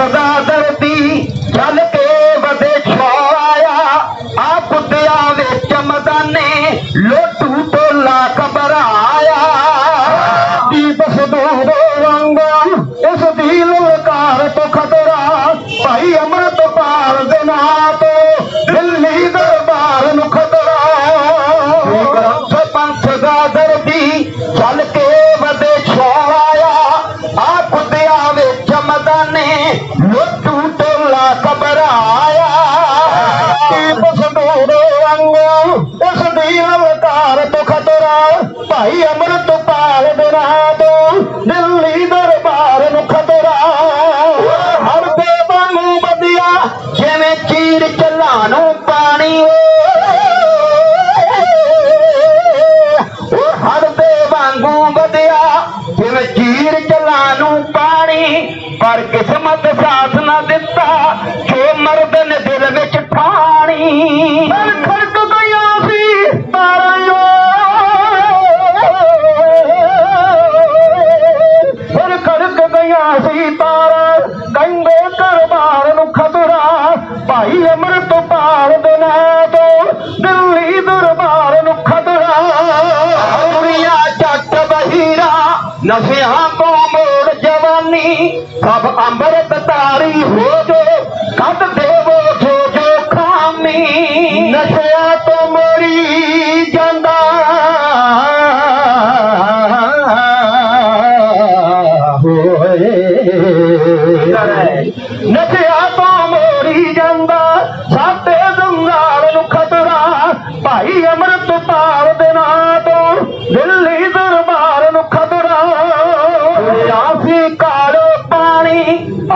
ਸਦਾ ਦਰਦੀ ਚੱਲ ਕੇ ਵਦੇ ਛਾਇਆ। ਆ ਕੁੱਤਿਆਂ ਵਿੱਚ ਮਦਾਨੇ ਲੋਟੂ ਟੋਲਾ ਕਬਰਾਇਆ ਦੀਪ ਸਦੂਰ ਰੰਗਾ ਇਸ ਦੀ ਲਲਕਾਰ ਤੋਂ ਖਤਰਾ ਭਾਈ ਅੰਮ੍ਰਿਤਪਾਲ ਦੇ ਨਾਂ ਤੋਂ ਦਿੱਲੀ ਦਰਬਾਰ ਨੂੰ ਖਤਰਾ। ਪੰਥ ਦਾ ਦਰਦੀ ਚੱਲ ਕੇ ਨਾ ਦਿੱਤਾ ਜੋ ਮਰਦ ਨੇ ਦਿਲ ਵਿੱਚ ਠਾਣੀ। ਪਰ ਖੜਕ ਗਿਆ ਸੀ ਤਾਰਾ ਪਰ ਖੜਕ ਗਿਆ ਸੀ ਤਾਰਾ ਕਹਿੰਦੇ ਦਰਬਾਰ ਨੂੰ ਖਤਰਾ। ਭਾਈ ਅੰਮ੍ਰਿਤਪਾਲ ਦੇ ਨਾਂ ਤੋਂ ਦਿੱਲੀ ਦਰਬਾਰ ਨੂੰ ਖਤਰਾ। ਦੁਨੀਆ ਜੱਟ ਬਹੀਰਾ ਨਸ਼ਿਆਂ ਤੋਂ ਮੋੜ ਜਵਾਨੀ। ਸਭ ਅੰਮ੍ਰਿਤ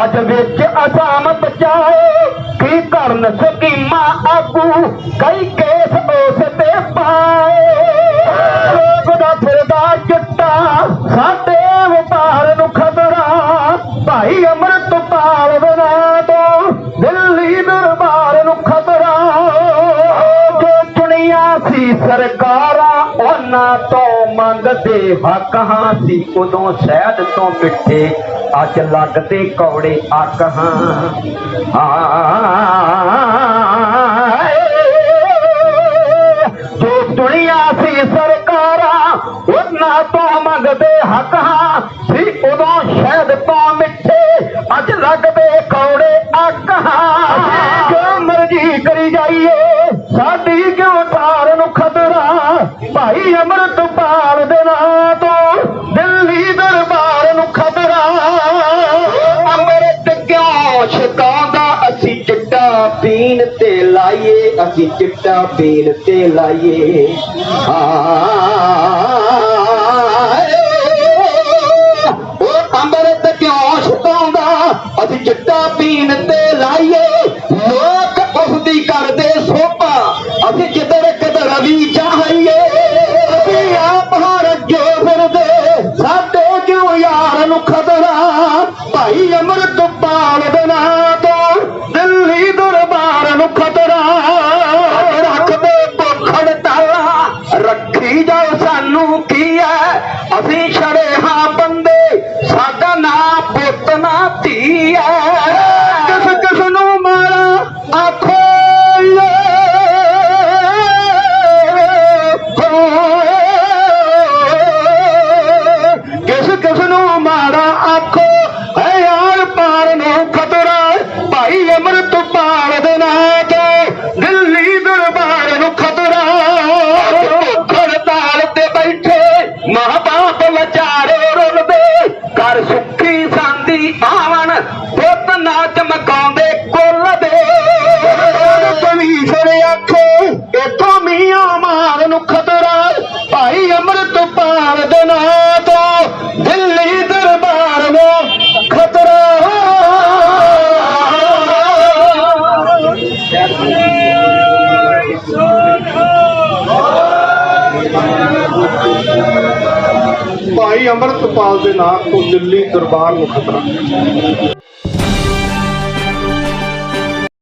ਪਾਣੀ ਵਿੱਚ ਅਸਾਮ ਬਚਾਏ ਕੀ ਕਰਨ ਸਕੀਮਾਂ ਆਗੂ? ਕਈ ਕੇਸ ਉਸ ਤੇ ਪਾਏ। ਲੋਕ ਫਿਰਦਾ ਚਿੱਟਾ, ਸਾਡੇ ਵਪਾਰ ਨੂੰ ਖਤਰਾ। ਭਾਈ ਅੰਮ੍ਰਿਤਪਾਲ ਦੇ ਨਾਂ ਤੋਂ ਦਿੱਲੀ ਦਰਬਾਰ ਨੂੰ ਖਤਰਾ। ਜੋ ਚੁਣੀਆਂ ਸੀ ਸਰਕਾਰਾਂ, ਉਹਨਾਂ ਤੋਂ ਮੰਗਦੇ ਹੱਕ ਹਾਂ ਸੀ। ਉਦੋਂ ਸ਼ਹਿਦ ਤੋਂ ਮਿੱਠੇ ਅੱਜ ਲੱਗਦੇ ਕੌੜੇ ਅੱਖ ਹਾਂ ਜੋ ਦੁਨੀਆ ਸੀ ਸਰਕਾਰਾਂ, ਉਹਨਾਂ ਤੋਂ ਮੰਗਦੇ ਹੱਕ ਹਾਂ। ਸੀ ਉਦੋਂ ਸ਼ਹਿਦ ਤੋਂ ਮਿੱਠੇ, ਅੱਜ ਲੱਗਦੇ ਕੌੜੇ ਅੱਖ ਹਾਂ ਕਿਉਂ ਮਰਜ਼ੀ ਕਰੀ ਜਾਈਏ, ਸਾਡੀ ਕਿਉਂ ਠਾਰ ਨੂੰ ਖਤਰਾ? ਭਾਈ ਅੰਮ੍ਰਿਤਪਾਲ ਚਿੱਟਾ ਪੀਣ ਤੇ ਲਾਈਏ, ਅਸੀਂ ਚਿੱਟਾ ਪੀਣ ਤੇ ਲਾਈਏ। ਹਾਂ ਉਹ ਅੰਮ੍ਰਿਤ ਕਿਉਂ ਛਕਾਉਂਦਾ? ਅਸੀਂ ਚਿੱਟਾ ਪੀਣ ਤੇ ਲਾਈਏ। ਲੋਕ ਉਸਦੀ ਕਰਦੇ ਸੋਪਾ ਅਸੀਂ ਕਿਧਰ ਕਿਧਰ ਵੀ ਚਾਹੀਏ ਅਸੀਂ ਆਪ ਹਰ ਜੋ ਫਿਰਦੇ। ਸਾਡੇ ਕਿਉਂ ਯਾਰ ਨੂੰ ਖਤਰਾ? ਭਾਈ ਅੰਮ੍ਰਿਤਪਾਲ ਦੇ ਭਾਈ ਅੰਮ੍ਰਿਤਪਾਲ ਦੇ ਨਾਂ ਤੋਂ ਦਿੱਲੀ ਦਰਬਾਰ ਨੂੰ ਖਤਰਾ